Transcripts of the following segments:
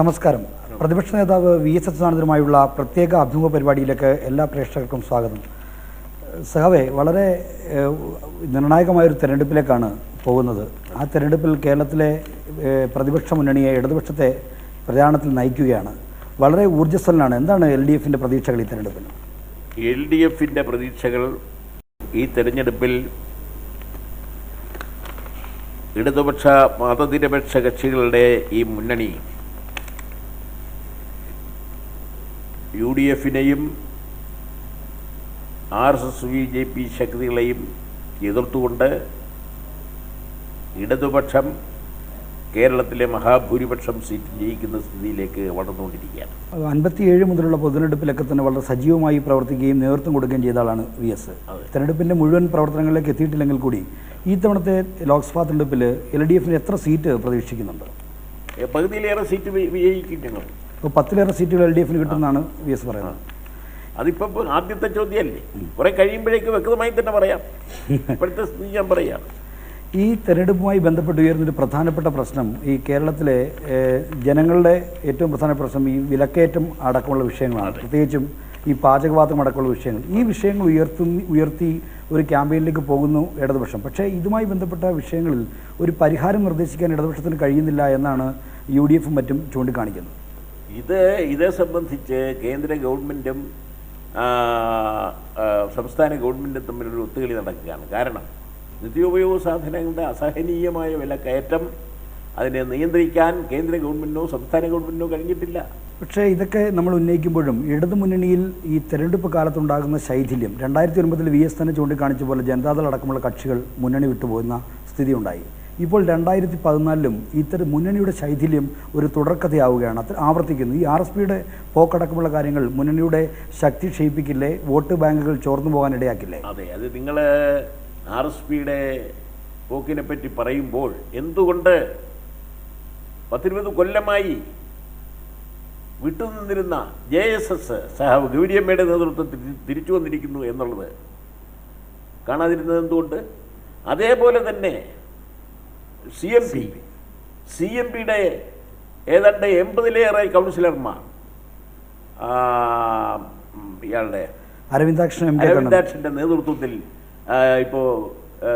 നമസ്കാരം. പ്രതിപക്ഷ നേതാവ് വി എസ് അച്യുതാനന്ദനുമായുള്ള പ്രത്യേക അഭിമുഖ പരിപാടിയിലേക്ക് എല്ലാ പ്രേക്ഷകർക്കും സ്വാഗതം. സഹവെ വളരെ നിർണായകമായൊരു തെരഞ്ഞെടുപ്പിലേക്കാണ് പോകുന്നത്. ആ തെരഞ്ഞെടുപ്പിൽ കേരളത്തിലെ പ്രതിപക്ഷ മുന്നണിയെ ഇടതുപക്ഷത്തെ പ്രചാരണത്തിൽ നയിക്കുകയാണ്. വളരെ ഊർജസ്വലനാണ്. എന്താണ് എൽ ഡി എഫിന്റെ പ്രതീക്ഷകൾ ഈ തെരഞ്ഞെടുപ്പിൽ? എൽ ഡി എഫിന്റെ പ്രതീക്ഷകൾ ഈ തെരഞ്ഞെടുപ്പിൽ ഇടതുപക്ഷ മതനിരപേക്ഷ കക്ഷികളുടെ ഈ മുന്നണി U D എഫിനെയും R S S B J P ശക്തികളെയും എതിർത്തുകൊണ്ട് ഇടതുപക്ഷം കേരളത്തിലെ മഹാഭൂരിപക്ഷം സീറ്റ് ജയിക്കുന്ന സ്ഥിതിയിലേക്ക് വളർന്നുകൊണ്ടിരിക്കുകയാണ്. അൻപത്തിയേഴ് മുതലുള്ള പൊതുതെരഞ്ഞെടുപ്പിലൊക്കെ തന്നെ വളരെ സജീവമായി പ്രവർത്തിക്കുകയും നേതൃത്വം കൊടുക്കുകയും ചെയ്ത ആളാണ് വി എസ്. തെരഞ്ഞെടുപ്പിന്റെ മുഴുവൻ പ്രവർത്തനങ്ങളിലേക്ക് എത്തിയിട്ടില്ലെങ്കിൽ കൂടി ഈ തവണത്തെ ലോക്സഭാ തെരഞ്ഞെടുപ്പിൽ എൽ ഡി എഫിന് എത്ര സീറ്റ് പ്രതീക്ഷിക്കുന്നുണ്ട്? പകുതിയിലേറെ സീറ്റ് വിജയിക്കുന്നുണ്ട് വിജയിക്കും ഞങ്ങൾ. ഇപ്പോൾ പത്തിലേറെ സീറ്റുകൾ എൽ ഡി എഫിന് കിട്ടുമെന്നാണ് വി എസ് പറയുന്നത്. അതിപ്പോൾ ആദ്യത്തെ ചോദ്യമല്ലേ? കുറെ കഴിയുമ്പോഴേക്ക് വ്യക്തമായി തന്നെ പറയാം. ഇപ്പോഴത്തെ സ്ഥിതി ഞാൻ പറയാം. ഈ തെരഞ്ഞെടുപ്പുമായി ബന്ധപ്പെട്ട് ഉയർന്നൊരു പ്രധാനപ്പെട്ട പ്രശ്നം ഈ കേരളത്തിലെ ജനങ്ങളുടെ ഏറ്റവും പ്രധാനപ്പെട്ട പ്രശ്നം ഈ വിലക്കയറ്റം അടക്കമുള്ള വിഷയങ്ങളാണ്. പ്രത്യേകിച്ചും ഈ പാചകവാതകം അടക്കമുള്ള വിഷയങ്ങൾ. ഈ വിഷയങ്ങൾ ഉയർത്തി ഉയർത്തി ഒരു ക്യാമ്പയിനിലേക്ക് പോകുന്നു ഇടതുപക്ഷം. പക്ഷേ ഇതുമായി ബന്ധപ്പെട്ട വിഷയങ്ങളിൽ ഒരു പരിഹാരം നിർദ്ദേശിക്കാൻ ഇടതുപക്ഷത്തിന് കഴിയുന്നില്ല എന്നാണ് യു ഡി എഫും മറ്റും ചൂണ്ടിക്കാണിക്കുന്നത്. ഇത് ഇതേ സംബന്ധിച്ച് കേന്ദ്ര ഗവൺമെന്റും സംസ്ഥാന ഗവൺമെന്റും തമ്മിലൊരു ഒത്തുകളി നടക്കുകയാണ്. കാരണം നിത്യോപയോഗ സാധനങ്ങളുടെ അസഹനീയമായ വില കയറ്റം അതിനെ നിയന്ത്രിക്കാൻ കേന്ദ്ര ഗവൺമെന്റിനോ സംസ്ഥാന ഗവൺമെന്റിനോ കഴിഞ്ഞിട്ടില്ല. പക്ഷേ ഇതൊക്കെ നമ്മൾ ഉന്നയിക്കുമ്പോഴും ഇടതു മുന്നണിയിൽ ഈ തെരഞ്ഞെടുപ്പ് കാലത്തുണ്ടാകുന്ന ശൈഥില്യം രണ്ടായിരത്തി ഒൻപതിൽ വി എസ് തന്നെ ചൂണ്ടിക്കാണിച്ച പോലെ ജനതാദൾ അടക്കമുള്ള കക്ഷികൾ മുന്നണി വിട്ടുപോകുന്ന സ്ഥിതി ഉണ്ടായി ഇപ്പോൾ രണ്ടായിരത്തി പതിനാലിലും ഇത്തരം മുന്നണിയുടെ ശൈഥില്യം ഒരു തുടർക്കഥയാവുകയാണ്. അത്ര ആവർത്തിക്കുന്നു. ഈ ആർ എസ് പിയുടെ പോക്കടക്കമുള്ള കാര്യങ്ങൾ മുന്നണിയുടെ ശക്തി ക്ഷയിപ്പിക്കില്ലേ? വോട്ട് ബാങ്കുകൾ ചോർന്നു പോകാൻ ഇടയാക്കില്ലേ? അതെ അത് നിങ്ങൾ ആർ എസ് പിയുടെ പോക്കിനെ പറ്റി പറയുമ്പോൾ എന്തുകൊണ്ട് പത്തിരുപത് കൊല്ലമായി വിട്ടുനിന്നിരുന്ന ജെ എസ് എസ് സഹാബ് ഗൗരിയമ്മയുടെ നേതൃത്വത്തിൽ തിരിച്ചു വന്നിരിക്കുന്നു എന്നുള്ളത് കാണാതിരുന്നത് എന്തുകൊണ്ട്? അതേപോലെ തന്നെ C M P C M പിയുടെ ഏതാണ്ട് എൺപതിലേറെ കൗൺസിലർമാർ ഇയാളുടെ അരവിന്ദാക്ഷൻ അരവിന്ദാക്ഷന്റെ നേതൃത്വത്തിൽ ഇപ്പോൾ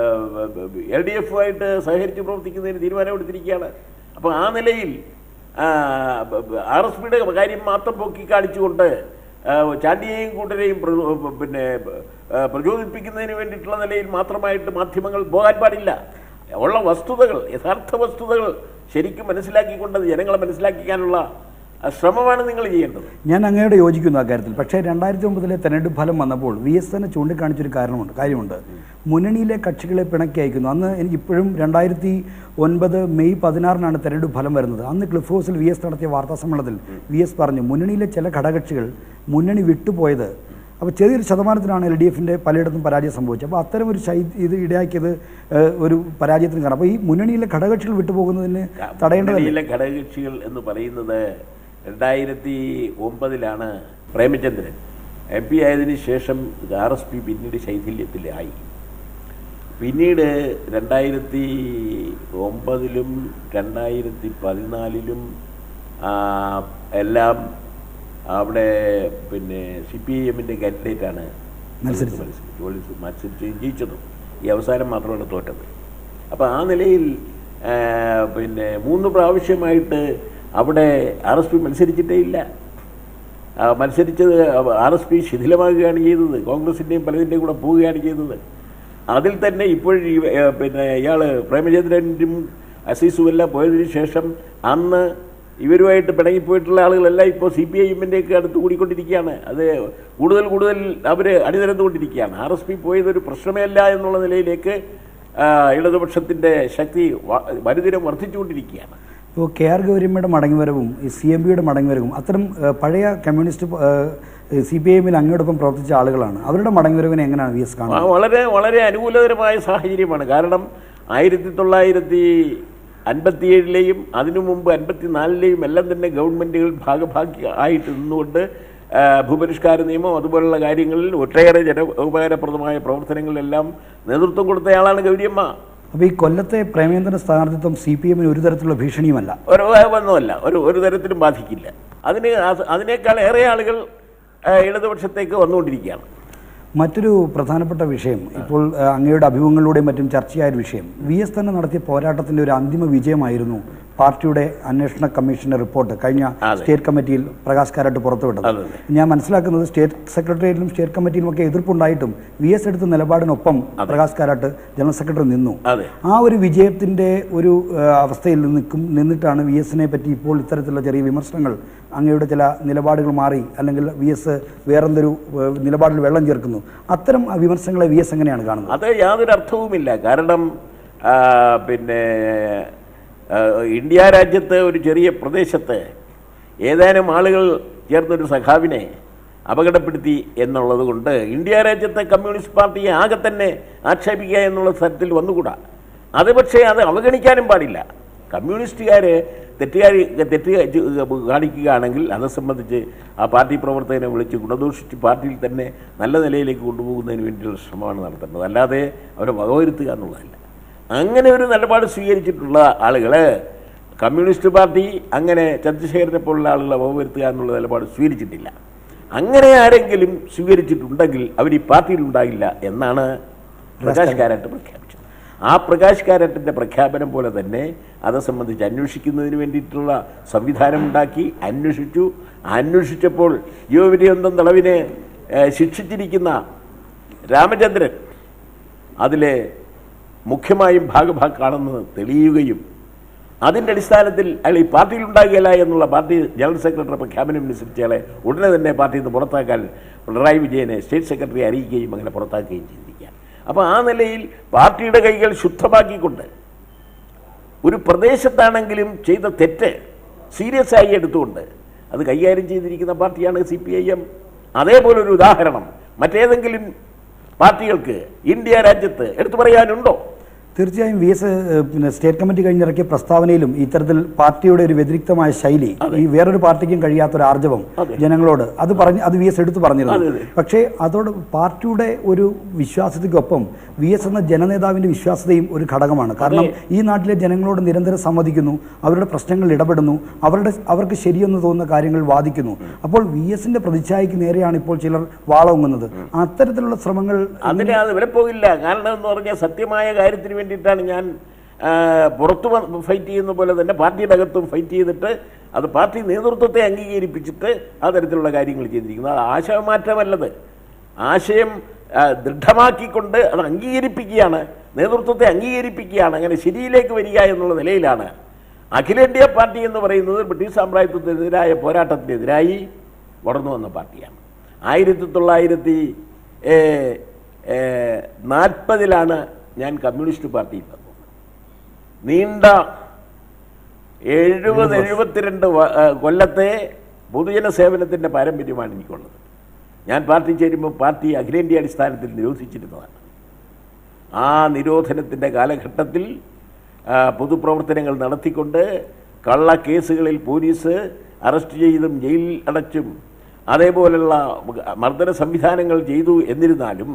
ഇപ്പോ എൽ ഡി എഫുമായിട്ട് സഹകരിച്ച് പ്രവർത്തിക്കുന്നതിന് തീരുമാനമെടുത്തിരിക്കുകയാണ് അപ്പോൾ ആ നിലയിൽ ആർ എസ് പിയുടെ കാര്യം മാത്രം പൊക്കി കാണിച്ചുകൊണ്ട് ചാണ്ടിയെയും കൂട്ടരെയും പിന്നെ പ്രചോദിപ്പിക്കുന്നതിന് വേണ്ടിയിട്ടുള്ള നിലയിൽ മാത്രമായിട്ട് മാധ്യമങ്ങൾ പോകാൻ പാടില്ല. ഉള്ള വസ്തുതകൾ യഥാർത്ഥ വസ്തുതകൾ ശരിക്കും മനസ്സിലാക്കിക്കൊണ്ട് അത് ജനങ്ങളെ മനസ്സിലാക്കിക്കാനുള്ള ശ്രമമാണ് നിങ്ങൾ ചെയ്യേണ്ടത്. ഞാൻ അങ്ങയോട് യോജിക്കുന്നു ആ കാര്യത്തിൽ. പക്ഷേ രണ്ടായിരത്തി ഒമ്പതിലെ തെരഞ്ഞെടുപ്പ് ഫലം വന്നപ്പോൾ വി എസ് തന്നെ ചൂണ്ടിക്കാണിച്ചൊരു കാരണമുണ്ട് കാര്യമുണ്ട്. മുന്നണിയിലെ കക്ഷികളെ പിണക്കി അയക്കുന്നു. അന്ന് എനിക്ക് ഇപ്പോഴും രണ്ടായിരത്തി ഒൻപത് മെയ് പതിനാറിനാണ് തെരഞ്ഞെടുപ്പ് ഫലം വരുന്നത്. അന്ന് ക്ലിഫ് ഹൗസിൽ വി എസ് നടത്തിയ വാർത്താ സമ്മേളനത്തിൽ വി എസ് പറഞ്ഞു മുന്നണിയിലെ ചില ഘടകക്ഷികൾ മുന്നണി വിട്ടുപോയത് അപ്പോൾ ചെറിയൊരു ശതമാനത്തിനാണ് എൽ ഡി എഫിന്റെ പലയിടത്തും പരാജയം സംഭവിച്ചത്. അപ്പോൾ അത്തരം ഒരു ശൈ ഇത് ഇടയാക്കിയത് ഒരു പരാജയത്തിന് കാരണം. അപ്പോൾ ഈ മുന്നണിയിലെ ഘടകകക്ഷികൾ വിട്ടുപോകുന്നതിന് തടയേണ്ടതല്ല? ഘടകകക്ഷികൾ എന്ന് പറയുന്നത് രണ്ടായിരത്തി ഒമ്പതിലാണ് പ്രേമചന്ദ്രൻ. എം പി ആയതിന് ശേഷം ആർ എസ് പി പിന്നീട് ശൈഥില്യത്തിലായി പിന്നീട് രണ്ടായിരത്തി ഒമ്പതിലും രണ്ടായിരത്തി പതിനാലിലും എല്ലാം അവിടെ പിന്നെ സി പി ഐ എമ്മിന്റെ കാൻഡിഡേറ്റാണ് മത്സരിച്ചത്. മത്സരിച്ച് മത്സരിച്ച് ജയിച്ചതും. ഈ അവസാനം മാത്രമാണ് തോറ്റത്. അപ്പോൾ ആ നിലയിൽ പിന്നെ മൂന്ന് പ്രാവശ്യമായിട്ട് അവിടെ ആർ എസ് പി മത്സരിച്ചിട്ടേ ഇല്ല. മത്സരിച്ചത് ആർ എസ് പി ശിഥിലമാകുകയാണ് ചെയ്തത്. കോൺഗ്രസിന്റെയും പലതിന്റെയും കൂടെ പോവുകയാണ് ചെയ്തത്. അതിൽ തന്നെ ഇപ്പോൾ പിന്നെ ഇയാൾ പ്രേമചന്ദ്രനും അസീസുമെല്ലാം പോയതിനു ശേഷം അന്ന് ഇവരുമായിട്ട് പിണങ്ങിപ്പോയിട്ടുള്ള ആളുകളെല്ലാം ഇപ്പോൾ സി പി ഐ എമ്മിന്റെയൊക്കെ അടുത്ത് കൂടിക്കൊണ്ടിരിക്കുകയാണ്. അത് കൂടുതൽ കൂടുതൽ അവർ അണിനിരന്നുകൊണ്ടിരിക്കുകയാണ്. ആർ എസ് പി പോയതൊരു പ്രശ്നമേ അല്ല എന്നുള്ള നിലയിലേക്ക് ഇടതുപക്ഷത്തിന്റെ ശക്തി വലുതിരം വർദ്ധിച്ചുകൊണ്ടിരിക്കുകയാണ്. ഇപ്പോൾ കെ ആർ ഗൗരിയമ്മയുടെ മടങ്ങിവരവും സി എം പിയുടെ മടങ്ങിവരവും അത്തരം പഴയ കമ്മ്യൂണിസ്റ്റ് സി പി ഐ എമ്മിൽ അങ്ങോടൊപ്പം പ്രവർത്തിച്ച ആളുകളാണ്. അവരുടെ മടങ്ങിവരവിനെ എങ്ങനെയാണ് വി എസ് കാണുന്നത്? വളരെ വളരെ അനുകൂലകരമായ സാഹചര്യമാണ്. കാരണം ആയിരത്തി തൊള്ളായിരത്തി അൻപത്തിയേഴിലെയും അതിനു മുമ്പ് അൻപത്തിനാലിലെയും എല്ലാം തന്നെ ഗവൺമെന്റുകൾ ഭാഗഭാഗ്യ ആയിട്ട് നിന്നുകൊണ്ട് ഭൂപരിഷ്കാര നിയമം അതുപോലുള്ള കാര്യങ്ങളിൽ ഒട്ടേറെ ജന ഉപകാരപ്രദമായ പ്രവർത്തനങ്ങളിലെല്ലാം നേതൃത്വം കൊടുത്തയാളാണ് ഗൗരിയമ്മ. അപ്പോൾ ഈ കൊല്ലത്തെ പ്രേമേന്ദ്രൻ സ്ഥാനാർത്ഥിത്വം സി പി എമ്മിന് ഒരു തരത്തിലുള്ള ഭീഷണിയുമല്ല? ഒരു ഒന്നുമല്ല. ഒരു ഒരു തരത്തിലും ബാധിക്കില്ല. അതിന് അതിനേക്കാൾ ഏറെ ആളുകൾ ഇടതുപക്ഷത്തേക്ക് വന്നുകൊണ്ടിരിക്കുകയാണ്. മറ്റൊരു പ്രധാനപ്പെട്ട വിഷയം ഇപ്പോൾ അങ്ങയുടെ അഭിമുഖങ്ങളിലൂടെയും മറ്റും ചർച്ചയായ ഒരു വിഷയം. വി എസ് തന്നെ നടത്തിയ പോരാട്ടത്തിന്റെ ഒരു അന്തിമ വിജയമായിരുന്നു പാർട്ടിയുടെ അന്വേഷണ കമ്മീഷന്റെ റിപ്പോർട്ട് കഴിഞ്ഞ സ്റ്റേറ്റ് കമ്മിറ്റിയിൽ പ്രകാശ് കാരാട്ട് പുറത്തുവിട്ടത്. ഞാൻ മനസ്സിലാക്കുന്നത് സ്റ്റേറ്റ് സെക്രട്ടേറിയറ്റിലും സ്റ്റേറ്റ് കമ്മിറ്റിയിലും ഒക്കെ എതിർപ്പുണ്ടായിട്ടും വി എസ് എടുത്ത നിലപാടിനൊപ്പം പ്രകാശ് കാരാട്ട് ജനറൽ സെക്രട്ടറി നിന്നു. ആ ഒരു വിജയത്തിന്റെ ഒരു അവസ്ഥയിൽ നിൽക്കും നിന്നിട്ടാണ് വി എസിനെ പറ്റി ഇപ്പോൾ ഇത്തരത്തിലുള്ള ചെറിയ വിമർശനങ്ങൾ അങ്ങയുടെ ചില നിലപാടുകൾ മാറി അല്ലെങ്കിൽ വി എസ് വേറെന്തൊരു നിലപാടിൽ വെള്ളം ചേർക്കുന്നു. അത്തരം വിമർശനങ്ങളെ വി എസ് എങ്ങനെയാണ് കാണുന്നത്? അത് യാതൊരു അർത്ഥവുമില്ല. കാരണം പിന്നെ ഇന്ത്യ രാജ്യത്ത് ഒരു ചെറിയ പ്രദേശത്ത് ഏതാനും ആളുകൾ ചേർന്നൊരു സഖാവിനെ അപകടപ്പെടുത്തി എന്നുള്ളത് കൊണ്ട് ഇന്ത്യ രാജ്യത്തെ കമ്മ്യൂണിസ്റ്റ് പാർട്ടിയെ ആകെ തന്നെ ആക്ഷേപിക്കുക എന്നുള്ള തരത്തിൽ വന്നുകൂടാ. അത് പക്ഷേ അത് അവഗണിക്കാനും പാടില്ല. കമ്മ്യൂണിസ്റ്റുകാർ തെറ്റുകാരി തെറ്റ് കാണിക്കുകയാണെങ്കിൽ അത് സംബന്ധിച്ച് ആ പാർട്ടി പ്രവർത്തകനെ വിളിച്ച് ഗുണദോഷിച്ച് പാർട്ടിയിൽ തന്നെ നല്ല നിലയിലേക്ക് കൊണ്ടുപോകുന്നതിന് വേണ്ടിയുള്ള ശ്രമമാണ് നടത്തേണ്ടത്. അല്ലാതെ അവരെ വകവരുത്തുക എന്നുള്ളതല്ല. അങ്ങനെ ഒരു നിലപാട് സ്വീകരിച്ചിട്ടുള്ള ആളുകൾ കമ്മ്യൂണിസ്റ്റ് പാർട്ടി അങ്ങനെ ചന്ദ്രശേഖരനെ പോലുള്ള ആളുകളെ വകവരുത്തുക എന്നുള്ള നിലപാട് സ്വീകരിച്ചിട്ടില്ല. അങ്ങനെ ആരെങ്കിലും സ്വീകരിച്ചിട്ടുണ്ടെങ്കിൽ അവർ ഈ പാർട്ടിയിൽ ഉണ്ടാകില്ല എന്നാണ് പ്രകാശ് കാരാട്ട് പ്രഖ്യാപിച്ചത്. ആ പ്രകാശ് കാരാട്ടിന്റെ പ്രഖ്യാപനം പോലെ തന്നെ അത് സംബന്ധിച്ച് അന്വേഷിക്കുന്നതിന് വേണ്ടിയിട്ടുള്ള സംവിധാനം ഉണ്ടാക്കി അന്വേഷിച്ചു. അന്വേഷിച്ചപ്പോൾ ജീവപര്യന്തം തളവിനെ ശിക്ഷിച്ചിരിക്കുന്ന രാമചന്ദ്രൻ അതിലെ മുഖ്യമായും ഭാഗഭാക്കാണെന്ന് തെളിയുകയും അതിന്റെ അടിസ്ഥാനത്തിൽ അയാൾ ഈ പാർട്ടിയിൽ ഉണ്ടാകുകയില്ല എന്നുള്ള പാർട്ടി ജനറൽ സെക്രട്ടറി പ്രഖ്യാപനം അനുസരിച്ച് അയാളെ ഉടനെ തന്നെ പാർട്ടിയിൽ നിന്ന് പുറത്താക്കാൻ പിണറായി വിജയനെ സ്റ്റേറ്റ് സെക്രട്ടറി അറിയിക്കുകയും അങ്ങനെ പുറത്താക്കുകയും ചെയ്തിരിക്കുക അപ്പോൾ ആ നിലയിൽ പാർട്ടിയുടെ കൈകൾ ശുദ്ധമാക്കിക്കൊണ്ട് ഒരു പ്രദേശത്താണെങ്കിലും ചെയ്ത തെറ്റ് സീരിയസ് ആയി എടുത്തുകൊണ്ട് അത് കൈകാര്യം ചെയ്തിരിക്കുന്ന പാർട്ടിയാണ് സി പി ഐ എം അതേപോലൊരു ഉദാഹരണം മറ്റേതെങ്കിലും പാർട്ടികൾക്ക് ഇന്ത്യ രാജ്യത്ത് എടുത്തു പറയാനുണ്ടോ? തീർച്ചയായും വി എസ് പിന്നെ സ്റ്റേറ്റ് കമ്മിറ്റി കഴിഞ്ഞിറക്കിയ പ്രസ്താവനയിലും ഇത്തരത്തിൽ പാർട്ടിയുടെ ഒരു വ്യതിരിക്തമായ ശൈലി ഈ വേറൊരു പാർട്ടിക്കും കഴിയാത്ത ഒരു ആർജവം ജനങ്ങളോട്. അത് പറഞ്ഞ് അത് വി എസ് എടുത്തു പറഞ്ഞിരുന്നു. പക്ഷേ അതോട് പാർട്ടിയുടെ ഒരു വിശ്വാസതയ്ക്കൊപ്പം വി എസ് എന്ന ജനനേതാവിന്റെ വിശ്വാസതയും ഒരു ഘടകമാണ്. കാരണം ഈ നാട്ടിലെ ജനങ്ങളോട് നിരന്തരം സംവദിക്കുന്നു അവരുടെ പ്രശ്നങ്ങളിൽ ഇടപെടുന്നു അവരുടെ അവർക്ക് ശരിയെന്ന് തോന്നുന്ന കാര്യങ്ങൾ വാദിക്കുന്നു. അപ്പോൾ വി എസിന്റെ പ്രതിച്ഛായക്ക് നേരെയാണ് ഇപ്പോൾ ചിലർ വാളൊങ്ങുന്നത്. അത്തരത്തിലുള്ള ശ്രമങ്ങൾ അതിനെ അത് വിലപ്പോകില്ല കാരണം എന്ന് പറഞ്ഞാൽ സത്യമായ കാര്യത്തിന് വേണ്ടിയിട്ടാണ് ഞാൻ പുറത്തു ഫൈറ്റ് ചെയ്യുന്ന പോലെ തന്നെ പാർട്ടിയുടെ അകത്തും ഫൈറ്റ് ചെയ്തിട്ട് അത് പാർട്ടി നേതൃത്വത്തെ അംഗീകരിപ്പിച്ചിട്ട് ആ തരത്തിലുള്ള കാര്യങ്ങൾ ചെയ്തിരിക്കുന്നത് അത് ആശയമാറ്റമല്ലത്. ആശയം ദൃഢമാക്കിക്കൊണ്ട് അത് അംഗീകരിപ്പിക്കുകയാണ് നേതൃത്വത്തെ അംഗീകരിപ്പിക്കുകയാണ് അങ്ങനെ ശരിയിലേക്ക് വരിക എന്നുള്ള നിലയിലാണ്. അഖിലേന്ത്യാ പാർട്ടി എന്ന് പറയുന്നത് ബ്രിട്ടീഷ് സാമ്രാജ്യത്വത്തിനെതിരായ പോരാട്ടത്തിനെതിരായി വളർന്നു വന്ന പാർട്ടിയാണ്. ആയിരത്തി തൊള്ളായിരത്തി നാൽപ്പതിലാണ് ഞാൻ കമ്മ്യൂണിസ്റ്റ് പാർട്ടിയിൽ വന്നു. നീണ്ട എഴുപത് എഴുപത്തിരണ്ട് കൊല്ലത്തെ പൊതുജന സേവനത്തിന്റെ പാരമ്പര്യമാണ് എനിക്കുള്ളത്. ഞാൻ പാർട്ടി ചേരുമ്പോൾ പാർട്ടി അഖിലേന്ത്യാ അടിസ്ഥാനത്തിൽ നിരോധിച്ചിരുന്നതാണ്. ആ നിരോധനത്തിന്റെ കാലഘട്ടത്തിൽ പൊതുപ്രവർത്തനങ്ങൾ നടത്തിക്കൊണ്ട് കള്ള കേസുകളിൽ പോലീസ് അറസ്റ്റ് ചെയ്തും ജയിലിൽ അടച്ചും അതേപോലെയുള്ള മർദ്ദന സംവിധാനങ്ങൾ ചെയ്തു എന്നിരുന്നാലും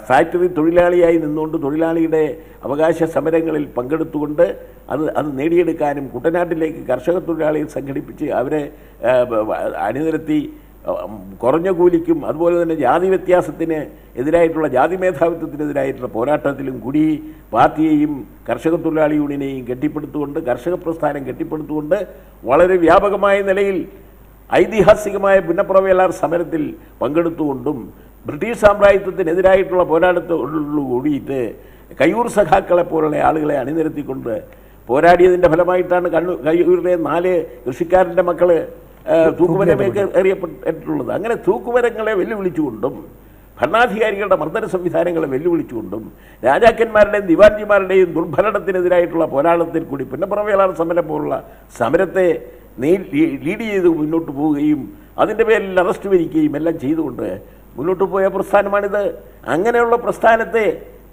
ഫാക്ടറി തൊഴിലാളിയായി നിന്നുകൊണ്ട് തൊഴിലാളിയുടെ അവകാശ സമരങ്ങളിൽ പങ്കെടുത്തുകൊണ്ട് അത് അത് നേടിയെടുക്കാനും കുട്ടനാട്ടിലേക്ക് കർഷക തൊഴിലാളിയെ സംഘടിപ്പിച്ച് അവരെ അണിനിരത്തി കുറഞ്ഞ കൂലിക്കും അതുപോലെ തന്നെ ജാതി വ്യത്യാസത്തിന് എതിരായിട്ടുള്ള ജാതി മേധാവിത്വത്തിനെതിരായിട്ടുള്ള പോരാട്ടത്തിലും കൂടി പാർട്ടിയെയും കർഷക തൊഴിലാളി യൂണിയനെയും കെട്ടിപ്പടുത്തുകൊണ്ട് കർഷക പ്രസ്ഥാനം കെട്ടിപ്പടുത്തുകൊണ്ട് വളരെ വ്യാപകമായ നിലയിൽ ഐതിഹാസികമായ പുന്നപ്രവേലാർ സമരത്തിൽ പങ്കെടുത്തുകൊണ്ടും ബ്രിട്ടീഷ് സാമ്രാജ്യത്വത്തിനെതിരായിട്ടുള്ള പോരാട്ടത്തോടു കൂടിയിട്ട് കയ്യൂർ സഖാക്കളെ പോലുള്ള ആളുകളെ അണിനിരത്തിക്കൊണ്ട് പോരാടിയതിന്റെ ഫലമായിട്ടാണ് കണ്ണൂർ കയ്യൂരിലെ നാല് കൃഷിക്കാരന്റെ മക്കൾ തൂക്കുമരമേക്ക് എറിയപ്പെട്ടിട്ടുള്ളത്. അങ്ങനെ തൂക്കുമരങ്ങളെ വെല്ലുവിളിച്ചുകൊണ്ടും ഭരണാധികാരികളുടെ മർദ്ദന സംവിധാനങ്ങളെ വെല്ലുവിളിച്ചുകൊണ്ടും രാജാക്കന്മാരുടെയും ദിവാൻജിമാരുടെയും ദുർഭരണത്തിനെതിരായിട്ടുള്ള പോരാട്ടത്തിൽ കൂടി പുന്നപ്രവേലാർ സമരം പോലുള്ള സമരത്തെ നീ- ലീഡ് ചെയ്ത് മുന്നോട്ട് പോവുകയും അതിന്റെ പേരിൽ അറസ്റ്റ് വരിക്കുകയും എല്ലാം ചെയ്തുകൊണ്ട് മുന്നോട്ട് പോയ പ്രസ്ഥാനമാണിത്. അങ്ങനെയുള്ള പ്രസ്ഥാനത്തെ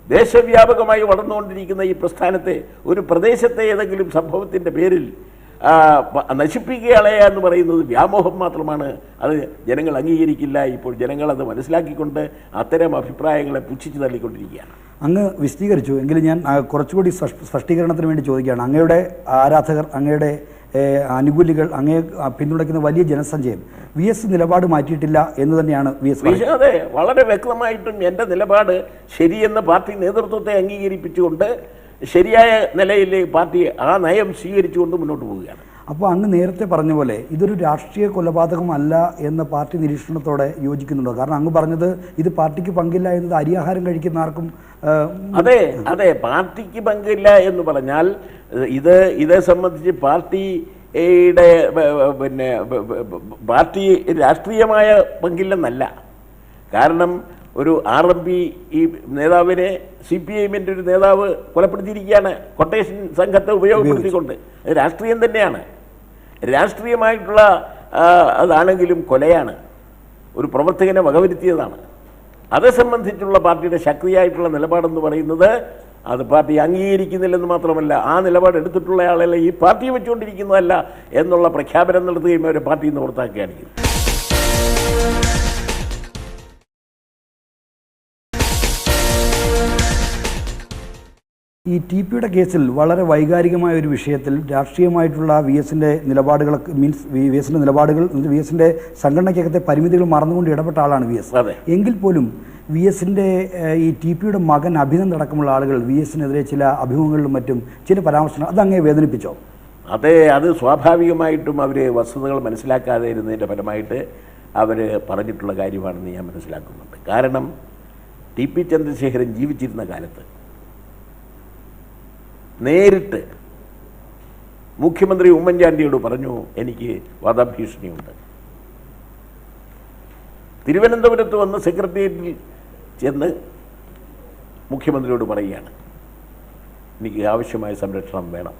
ദേശവ്യാപകമായി വളർന്നുകൊണ്ടിരിക്കുന്ന ഈ പ്രസ്ഥാനത്തെ ഒരു പ്രദേശത്തെ ഏതെങ്കിലും സംഭവത്തിന്റെ പേരിൽ നശിപ്പിക്കുകയാളെ എന്ന് പറയുന്നത് വ്യാമോഹം മാത്രമാണ്. അത് ജനങ്ങൾ അംഗീകരിക്കില്ല. ഇപ്പോൾ ജനങ്ങൾ അത് മനസ്സിലാക്കിക്കൊണ്ട് അത്തരം അഭിപ്രായങ്ങളെ പുച്ഛിച്ച് തള്ളിക്കൊണ്ടിരിക്കുകയാണ്. അങ്ങ് വിശദീകരിച്ചു. എങ്കിലും ഞാൻ കുറച്ചുകൂടി സ്പഷ്ടീകരണത്തിന് വേണ്ടി ചോദിക്കുകയാണ്. അങ്ങയുടെ ആരാധകർ അങ്ങയുടെ അനുകൂലികൾ അങ്ങേ പിന്തുണയ്ക്കുന്ന വലിയ ജനസഞ്ചയം. വി എസ് നിലപാട് മാറ്റിയിട്ടില്ല എന്ന് തന്നെയാണ് വി എസ് അതെ വളരെ വ്യക്തമായിട്ടും എന്റെ നിലപാട് ശരിയെന്ന പാർട്ടി നേതൃത്വത്തെ അംഗീകരിപ്പിച്ചുകൊണ്ട് ശരിയായ നിലയിൽ പാർട്ടി ആ നയം സ്വീകരിച്ചുകൊണ്ട് മുന്നോട്ട് പോവുകയാണ്. അപ്പോൾ അങ്ങ് നേരത്തെ പറഞ്ഞ പോലെ ഇതൊരു രാഷ്ട്രീയ കൊലപാതകമല്ല എന്ന പാർട്ടി നിരീക്ഷണത്തോടെ യോജിക്കുന്നുണ്ടോ? കാരണം അങ്ങ് പറഞ്ഞത് ഇത് പാർട്ടിക്ക് പങ്കില്ല എന്നത് അരിയാഹാരം കഴിക്കുന്ന ആർക്കും അതെ അതെ പാർട്ടിക്ക് പങ്കില്ല എന്ന് പറഞ്ഞാൽ ഇത് ഇതേ സംബന്ധിച്ച് പാർട്ടിയുടെ ബ- ബ- പിന്നെ പാർട്ടി രാഷ്ട്രീയമായ പങ്കില്ലെന്നല്ല. കാരണം ഒരു ആർ എം പി ഈ നേതാവിനെ സി പി ഐമ്മിന്റെ ഒരു നേതാവ് കൊലപ്പെടുത്തിയിരിക്കുകയാണ്. കൊട്ടേഷൻ സംഘത്തെ ഉപയോഗപ്പെടുത്തിക്കൊണ്ട്. രാഷ്ട്രീയം തന്നെയാണ്. രാഷ്ട്രീയമായിട്ടുള്ള അതാണെങ്കിലും കൊലയാണ്. ഒരു പ്രവർത്തകനെ വകവരുത്തിയതാണ്. അത് സംബന്ധിച്ചുള്ള പാർട്ടിയുടെ ശക്തിയായിട്ടുള്ള നിലപാടെന്ന് പറയുന്നത് അത് പാർട്ടി അംഗീകരിക്കുന്നില്ലെന്ന് മാത്രമല്ല ആ നിലപാട് എടുത്തിട്ടുള്ള ആളല്ലേ ഈ പാർട്ടി വെച്ചുകൊണ്ടിരിക്കുന്നതല്ല എന്നുള്ള പ്രഖ്യാപനം നടത്തുകയും അവരെ പാർട്ടിയിൽ നിന്ന് പുറത്താക്കുകയാണ് ഈ ടി പിയുടെ കേസിൽ വളരെ വൈകാരികമായ ഒരു വിഷയത്തിൽ രാഷ്ട്രീയമായിട്ടുള്ള വി എസിന്റെ നിലപാടുകളൊക്കെ മീൻസ് വി എസിന്റെ നിലപാടുകൾ വി എസിന്റെ സംഘടനയ്ക്കകത്തെ പരിമിതികൾ മറന്നുകൊണ്ട് ഇടപെട്ട ആളാണ് വി എസ് എങ്കിൽ പോലും വി എസിന്റെ ഈ ടി പിയുടെ മകൻ അഭിനന്ദ് അടക്കമുള്ള ആളുകൾ വി എസിനെതിരെ ചില അഭിമുഖങ്ങളിലും മറ്റും ചില പരാമർശങ്ങൾ അത് അങ്ങേ വേദനിപ്പിച്ചോ? അതെ അത് സ്വാഭാവികമായിട്ടും അവർ വസ്തുതകൾ മനസ്സിലാക്കാതെ ഇരുന്നതിന്റെ ഫലമായിട്ട് അവർ പറഞ്ഞിട്ടുള്ള കാര്യമാണെന്ന് ഞാൻ മനസ്സിലാക്കുന്നുണ്ട്. കാരണം ടി പി ചന്ദ്രശേഖരൻ ജീവിച്ചിരുന്ന കാലത്ത് നേരിട്ട് മുഖ്യമന്ത്രി ഉമ്മൻചാണ്ടിയോട് പറഞ്ഞു എനിക്ക് വധഭീഷണിയുണ്ട്. തിരുവനന്തപുരത്ത് വന്ന് സെക്രട്ടേറിയറ്റിൽ ചെന്ന് മുഖ്യമന്ത്രിയോട് പറയുകയാണ് എനിക്ക് ആവശ്യമായ സംരക്ഷണം വേണം.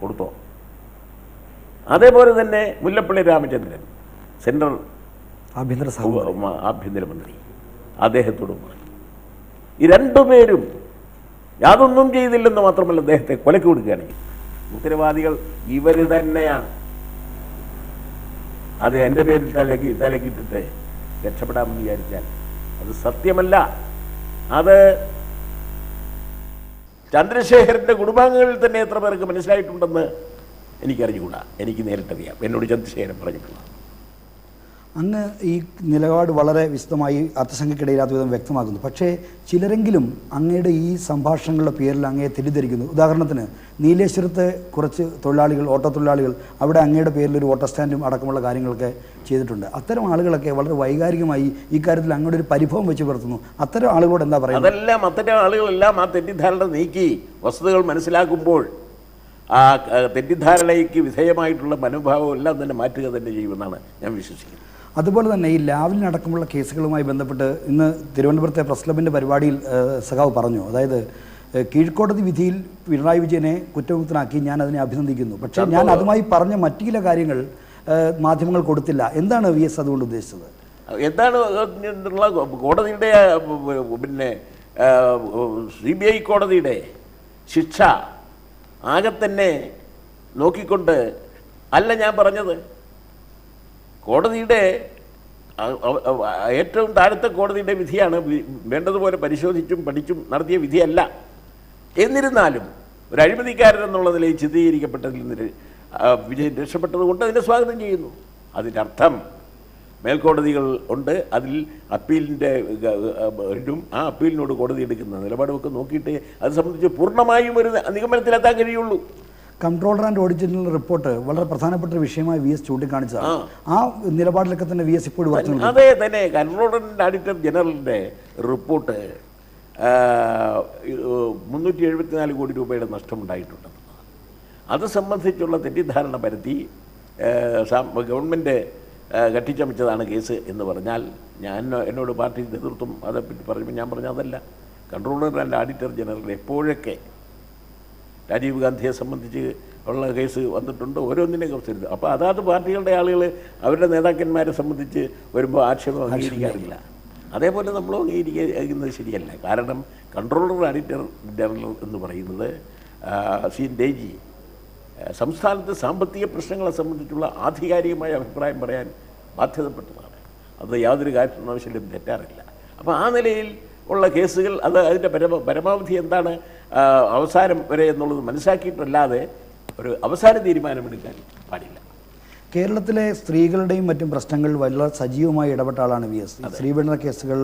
കൊടുത്തോ. അതേപോലെ തന്നെ മുല്ലപ്പള്ളി രാമചന്ദ്രൻ സെൻട്രൽ ആഭ്യന്തര ആഭ്യന്തരമന്ത്രി അദ്ദേഹത്തോട് പറഞ്ഞു. ഈ രണ്ടുപേരും യാതൊന്നും ചെയ്തില്ലെന്ന് മാത്രമല്ല അദ്ദേഹത്തെ കൊലക്ക് കൊടുക്കുകയാണെങ്കിൽ. ഉത്തരവാദികൾ ഇവർ തന്നെയാണ്. അത് എന്റെ പേരിൽ തലക്ക് തലക്കിട്ടിട്ട് രക്ഷപ്പെടാമെന്ന് വിചാരിച്ചാൽ അത് സത്യമല്ല. അത് ചന്ദ്രശേഖരന്റെ കുടുംബാംഗങ്ങളിൽ തന്നെ എത്ര പേർക്ക് മനസ്സിലായിട്ടുണ്ടെന്ന് എനിക്കറിഞ്ഞുകൂടാ. എനിക്ക് നേരിട്ടറിയാം. എന്നോട് ചന്ദ്രശേഖരൻ പറഞ്ഞിട്ടുള്ള അങ്ങ് ഈ നിലപാട് വളരെ വിശദമായി അർത്ഥസംഖ്യക്കിടയില്ലാത്ത വിധം വ്യക്തമാക്കുന്നു. പക്ഷേ ചിലരെങ്കിലും അങ്ങയുടെ ഈ സംഭാഷണങ്ങളുടെ പേരിൽ അങ്ങയെ തെറ്റിദ്ധരിക്കുന്നു. ഉദാഹരണത്തിന് നീലേശ്വരത്തെ കുറച്ച് തൊഴിലാളികൾ ഓട്ടോ തൊഴിലാളികൾ അവിടെ അങ്ങയുടെ പേരിൽ ഒരു ഓട്ടോ സ്റ്റാൻഡും അടക്കമുള്ള കാര്യങ്ങളൊക്കെ ചെയ്തിട്ടുണ്ട്. അത്തരം ആളുകളൊക്കെ വളരെ വൈകാരികമായി ഈ കാര്യത്തിൽ അങ്ങയുടെ ഒരു പരിഭവം വെച്ച് പുലർത്തുന്നു. അത്തരം ആളുകളോട് എന്താ പറയുക അതെല്ലാം അത്തരം ആളുകളെല്ലാം ആ തെറ്റിദ്ധാരണ നീക്കി വസ്തുതകൾ മനസ്സിലാക്കുമ്പോൾ ആ, തെറ്റിദ്ധാരണയ്ക്ക് വിധേയമായിട്ടുള്ള മനോഭാവം എല്ലാം തന്നെ മാറ്റുക തന്നെ ചെയ്യുമെന്നാണ് ഞാൻ വിശ്വസിക്കുന്നത്. അതുപോലെ തന്നെ ഈ ലാവിൽ ലാവലിനടക്കമുള്ള കേസുകളുമായി ബന്ധപ്പെട്ട് ഇന്ന് തിരുവനന്തപുരത്തെ പ്രസ് ക്ലബിന്റെ പരിപാടിയിൽ സഖാവ് പറഞ്ഞു. അതായത് കീഴ്ക്കോടതി വിധിയിൽ പിണറായി വിജയനെ കുറ്റമുക്തനാക്കി ഞാൻ അതിനെ അഭിനന്ദിക്കുന്നു. പക്ഷേ ഞാൻ അതുമായി പറഞ്ഞ മറ്റു ചില കാര്യങ്ങൾ മാധ്യമങ്ങൾ കൊടുത്തില്ല. എന്താണ് വി എസ് അതുകൊണ്ട് ഉദ്ദേശിച്ചത്? എന്താണ് കോടതിയുടെ പിന്നെ സി ബി ഐ കോടതിയുടെ ശിക്ഷ ആകെ തന്നെ നോക്കിക്കൊണ്ട് അല്ല ഞാൻ പറഞ്ഞത്. കോടതിയുടെ ഏറ്റവും താഴത്തെ കോടതിയുടെ വിധിയാണ് വേണ്ടതുപോലെ പരിശോധിച്ചും പഠിച്ചും നടത്തിയ വിധിയല്ല. എന്നിരുന്നാലും ഒരു അഴിമതിക്കാരൻ എന്നുള്ള നിലയിൽ ചിത്രീകരിക്കപ്പെട്ടതിൽ നിന്ന് വിജയൻ രക്ഷപ്പെട്ടത് കൊണ്ട് അതിനെ സ്വാഗതം ചെയ്യുന്നു. അതിന്റെ അർത്ഥം മേൽക്കോടതികൾ ഉണ്ട്. അതിൽ അപ്പീലിന്റെ ഇതും ആ അപ്പീലിനോട് കോടതി എടുക്കുന്ന നിലപാടുമൊക്കെ നോക്കിയിട്ട് അത് സംബന്ധിച്ച് പൂർണമായും ഒരു നിഗമനത്തിലെത്താൻ കഴിയുള്ളൂ. കൺട്രോളർ ആൻഡ് ഓഡിറ്റ് റിപ്പോർട്ട് വളരെ പ്രധാനപ്പെട്ട ഒരു വിഷയമായി വി എസ് ചൂണ്ടിക്കാണിച്ചതാണ്. ആ നിലപാടിലൊക്കെ തന്നെ വി എസ് ഇപ്പോഴും. അതെ തന്നെ. ആൻഡ് ഓഡിറ്റർ ജനറലിന്റെ റിപ്പോർട്ട് മുന്നൂറ്റി എഴുപത്തിനാല് കോടി രൂപയുടെ നഷ്ടമുണ്ടായിട്ടുണ്ട്. അത് സംബന്ധിച്ചുള്ള തെറ്റിദ്ധാരണ പരത്തി ഗവൺമെന്റ് ഗവൺമെന്റ് കെട്ടിച്ചമച്ചതാണ് കേസ് എന്ന് പറഞ്ഞാൽ ഞാൻ എന്നോട് പാർട്ടി നേതൃത്വം അതേപ്പറ്റി പറയുമ്പോൾ ഞാൻ പറഞ്ഞ അതല്ല കൺട്രോളർ ആൻഡ് ഓഡിറ്റർ ജനറൽ എപ്പോഴൊക്കെ രാജീവ് ഗാന്ധിയെ സംബന്ധിച്ച് ഉള്ള കേസ് വന്നിട്ടുണ്ട്. ഓരോന്നിനെ കുറിച്ച് അപ്പോൾ അതാത് പാർട്ടികളുടെ ആളുകൾ അവരുടെ നേതാക്കന്മാരെ സംബന്ധിച്ച് വരുമ്പോൾ ആക്ഷേപം അംഗീകരിക്കാറില്ല. അതേപോലെ നമ്മൾ അംഗീകരിക്കുന്നത് ശരിയല്ല. കാരണം കൺട്രോളർ ആഡിറ്റർ ജനറൽ എന്ന് പറയുന്നത് സി ഡേജി സംസ്ഥാനത്തെ സാമ്പത്തിക പ്രശ്നങ്ങളെ സംബന്ധിച്ചുള്ള ആധികാരികമായ അഭിപ്രായം പറയാൻ ബാധ്യതപ്പെട്ടതാണ്. അത് യാതൊരു കാരണവശാലും തെറ്റാറില്ല. അപ്പോൾ ആ നിലയിൽ ഉള്ള കേസുകൾ അത് അതിന്റെ പരമ പരമാവധി എന്താണ് അവസാനം വരെ എന്നുള്ളത് മനസ്സിലാക്കിയിട്ടല്ലാതെ ഒരു അവസാന തീരുമാനമെടുക്കാൻ പാടില്ല. കേരളത്തിലെ സ്ത്രീകളുടെയും മറ്റും പ്രശ്നങ്ങൾ വളരെ സജീവമായി ഇടപെട്ട ആളാണ് വി എസ്. സ്ത്രീപീഡന കേസുകൾ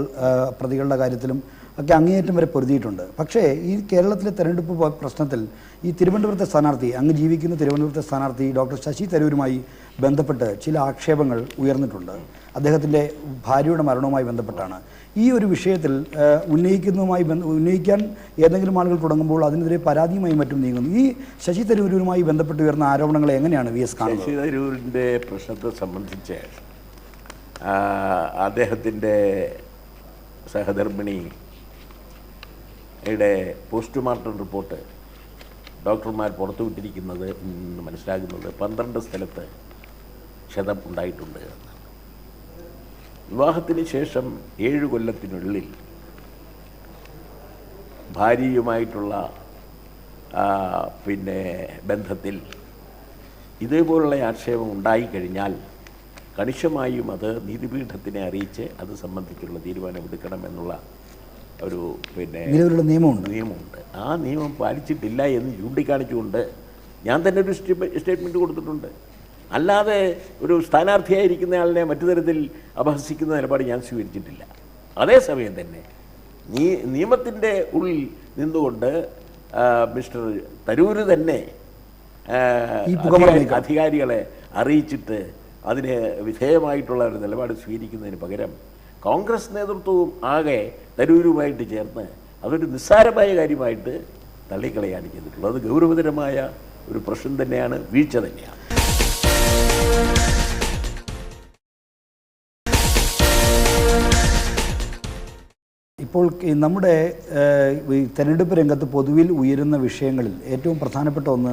പ്രതികളുടെ കാര്യത്തിലും ഒക്കെ അങ്ങേയറ്റം വരെ പൊരുതിയിട്ടുണ്ട്. പക്ഷേ ഈ കേരളത്തിലെ തെരഞ്ഞെടുപ്പ് പ്രശ്നത്തിൽ ഈ തിരുവനന്തപുരത്തെ സ്ഥാനാർത്ഥി അങ്ങ് ജീവിക്കുന്ന തിരുവനന്തപുരത്തെ സ്ഥാനാർത്ഥി ഡോക്ടർ ശശി തരൂരുമായി ബന്ധപ്പെട്ട് ചില ആക്ഷേപങ്ങൾ ഉയർന്നിട്ടുണ്ട്. അദ്ദേഹത്തിന്റെ ഭാര്യയുടെ മരണവുമായി ബന്ധപ്പെട്ടാണ്. ഈ ഒരു വിഷയത്തിൽ ഉന്നയിക്കുന്നതുമായി ഉന്നയിക്കാൻ ഏതെങ്കിലും ആളുകൾ തുടങ്ങുമ്പോൾ അതിനെതിരെ പരാതിയുമായി മറ്റും നീങ്ങുന്നു. ഈ ശശി തരൂരുമായി ബന്ധപ്പെട്ട് ഉയർന്ന ആരോപണങ്ങളെ എങ്ങനെയാണ് വി എസ് കാണുന്നത്? ശശി തരൂരിന്റെ പ്രശ്നത്തെ സംബന്ധിച്ച് അദ്ദേഹത്തിന്റെ സഹധർമ്മിണി യുടെ പോസ്റ്റ്മോർട്ടം റിപ്പോർട്ട് ഡോക്ടർമാർ പുറത്തുവിട്ടിരിക്കുന്നത് മനസ്സിലാകുന്നത് പന്ത്രണ്ട് സ്ഥലത്ത് ക്ഷതം ഉണ്ടായിട്ടുണ്ട്. വിവാഹത്തിന് ശേഷം ഏഴ് കൊല്ലത്തിനുള്ളിൽ ഭാര്യയുമായിട്ടുള്ള പിന്നെ ബന്ധത്തിൽ ഇതേപോലുള്ള ആക്ഷേപം ഉണ്ടായിക്കഴിഞ്ഞാൽ കണിശമായും അത് നീതിപീഠത്തിനെ അറിയിച്ച് അത് സംബന്ധിച്ചുള്ള തീരുമാനമെടുക്കണമെന്നുള്ള ഒരു പിന്നെ നിലവിലുള്ള നിയമമുണ്ട്. നിയമമുണ്ട്. ആ നിയമം പാലിച്ചിട്ടില്ല എന്ന് ചൂണ്ടിക്കാണിച്ചുകൊണ്ട് ഞാൻ തന്നെ ഒരു സ്റ്റേറ്റ്മെന്റ് കൊടുത്തിട്ടുണ്ട്. അല്ലാതെ ഒരു സ്ഥാനാർത്ഥിയായിരിക്കുന്നയാളിനെ മറ്റു തരത്തിൽ അപഹസിക്കുന്ന നിലപാട് ഞാൻ സ്വീകരിച്ചിട്ടില്ല. അതേസമയം തന്നെ നീ നിയമത്തിന്റെ ഉള്ളിൽ നിന്നുകൊണ്ട് മിസ്റ്റർ തരൂര് തന്നെ. അധികാരികളെ അറിയിച്ചിട്ട് അതിന് വിധേയമായിട്ടുള്ള ഒരു നിലപാട് സ്വീകരിക്കുന്നതിന് പകരം കോൺഗ്രസ് നേതൃത്വവും ആകെ തരൂരുമായിട്ട് ചേർന്ന് അതൊരു നിസ്സാരമായ കാര്യമായിട്ട് തള്ളിക്കളയാണ് ചെയ്തിട്ടുള്ളത്. അത് ഗൗരവതരമായ ഒരു പ്രശ്നം തന്നെയാണ് വീഴ്ച തന്നെയാണ്. ഇപ്പോൾ നമ്മുടെ ഈ തെരഞ്ഞെടുപ്പ് രംഗത്ത് പൊതുവിൽ ഉയരുന്ന വിഷയങ്ങളിൽ ഏറ്റവും പ്രധാനപ്പെട്ട ഒന്ന്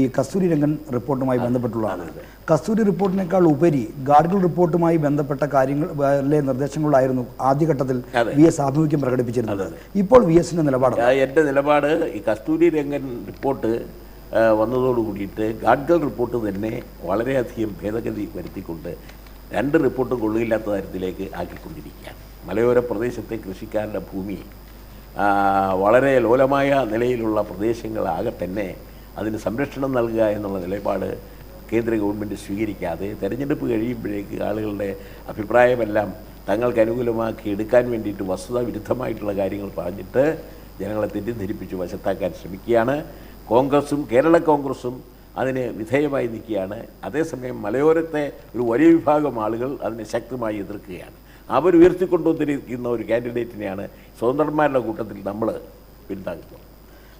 ഈ കസ്തൂരി രംഗൻ റിപ്പോർട്ടുമായി ബന്ധപ്പെട്ടുള്ളതാണ്. കസ്തൂരി റിപ്പോർട്ടിനേക്കാൾ ഉപരി ഗാർഗിൾ റിപ്പോർട്ടുമായി ബന്ധപ്പെട്ട കാര്യങ്ങൾ അല്ലെ നിർദ്ദേശങ്ങളായിരുന്നു ആദ്യഘട്ടത്തിൽ. വി എസ് ആഭിമുഖ്യം പ്രകടിപ്പിച്ചിരുന്നത്. ഇപ്പോൾ വി എസിന്റെ നിലപാട് ആ, എന്റെ നിലപാട് ഈ കസ്തൂരി രംഗൻ റിപ്പോർട്ട് വന്നതോടു വന്നതോട് കൂടിയിട്ട് ഗാഡ്ഗൾ റിപ്പോർട്ട് തന്നെ വളരെയധികം ഭേദഗതി വരുത്തിക്കൊണ്ട് രണ്ട് റിപ്പോർട്ടും കൊള്ളുകയില്ലാത്ത തരത്തിലേക്ക് ആക്കിക്കൊണ്ടിരിക്കുകയാണ്. മലയോര പ്രദേശത്തെ കൃഷിക്കാരുടെ ഭൂമി വളരെ ലോലമായ നിലയിലുള്ള പ്രദേശങ്ങളാകെ തന്നെ അതിന് സംരക്ഷണം നൽകുക എന്നുള്ള നിലപാട് കേന്ദ്ര ഗവൺമെന്റ് സ്വീകരിക്കാതെ തെരഞ്ഞെടുപ്പ് കഴിയുമ്പോഴേക്ക് ആളുകളുടെ അഭിപ്രായമെല്ലാം തങ്ങൾക്ക് അനുകൂലമാക്കി എടുക്കാൻ വേണ്ടിയിട്ട് വസ്തുതാ വിരുദ്ധമായിട്ടുള്ള കാര്യങ്ങൾ പറഞ്ഞിട്ട് ജനങ്ങളെ തെറ്റിദ്ധരിപ്പിച്ച് വശത്താക്കാൻ ശ്രമിക്കുകയാണ്. കോൺഗ്രസും കേരള കോൺഗ്രസും അതിന് വിധേയമായി നിൽക്കുകയാണ്. അതേസമയം മലയോരത്തെ ഒരു വലിയ വിഭാഗം ആളുകൾ അതിനെ ശക്തമായി എതിർക്കുകയാണ്. അവർ ഉയർത്തിക്കൊണ്ടുവന്നിരിക്കുന്ന ഒരു കാൻഡിഡേറ്റിനെയാണ് സ്വതന്ത്രന്മാരുടെ കൂട്ടത്തിൽ നമ്മൾ പിന്താങ്ങുന്നത്.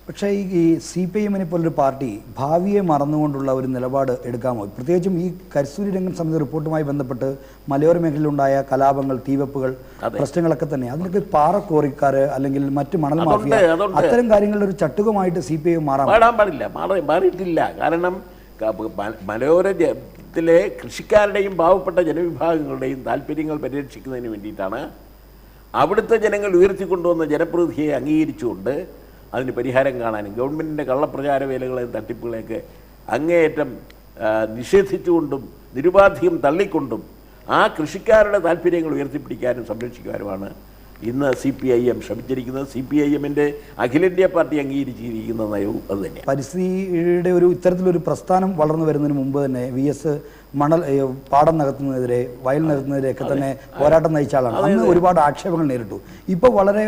പക്ഷേ ഈ സി പി എമ്മിനെ പോലൊരു പാർട്ടി ഭാവിയെ മറന്നുകൊണ്ടുള്ള ഒരു നിലപാട് എടുക്കാമോ? പ്രത്യേകിച്ചും ഈ കരിസൂരി രംഗം സമിതി റിപ്പോർട്ടുമായി ബന്ധപ്പെട്ട് മലയോര മേഖലയിലുണ്ടായ കലാപങ്ങൾ തീവെപ്പുകൾ പ്രശ്നങ്ങളൊക്കെ തന്നെ. അതിനൊക്കെ പാറക്കോറിക്കാർ അല്ലെങ്കിൽ മറ്റ് മണൽ മാഫിയ അത്തരം കാര്യങ്ങളുടെ ഒരു ചട്ടുകമായിട്ട് സി പി ഐ മാറാൻ പാടില്ല. മാറി മാറിയിട്ടില്ല. കാരണം മലയോര ജ- കൃഷിക്കാരുടെയും പാവപ്പെട്ട ജനവിഭാഗങ്ങളുടെയും താല്പര്യങ്ങൾ പരിരക്ഷിക്കുന്നതിന് വേണ്ടിയിട്ടാണ് അവിടുത്തെ ജനങ്ങൾ ഉയർത്തിക്കൊണ്ടുവന്ന ജനപ്രതിനിധിയെ അംഗീകരിച്ചുകൊണ്ട് അതിന് പരിഹാരം കാണാനും ഗവൺമെന്റിന്റെ കള്ളപ്രചാര വേലകളെയും തട്ടിപ്പുകളെയൊക്കെ അങ്ങേയറ്റം നിഷേധിച്ചുകൊണ്ടും നിരുപാധികം തള്ളിക്കൊണ്ടും ആ കൃഷിക്കാരുടെ താല്പര്യങ്ങൾ ഉയർത്തിപ്പിടിക്കാനും സംരക്ഷിക്കാനുമാണ് ഇന്ന് സി പി ഐ എം ശ്രമിച്ചിരിക്കുന്നത് സി പി ഐ എമ്മിന്റെ അഖിലേന്ത്യാ പാർട്ടി അംഗീകരിച്ചിരിക്കുന്ന നയവും അത് തന്നെ. പരിസ്ഥിതിയുടെ ഒരു ഇത്തരത്തിലൊരു പ്രസ്ഥാനം വളർന്നു വരുന്നതിന് മുമ്പ് തന്നെ വി എസ് മണൽ പാടം നികത്തുന്നതിനെതിരെ വയൽ നികത്തുന്നതിനെയൊക്കെ തന്നെ പോരാട്ടം നയിച്ച ആളാണ്. അന്ന് ഒരുപാട് ആക്ഷേപങ്ങൾ നേരിട്ടു. ഇപ്പോൾ വളരെ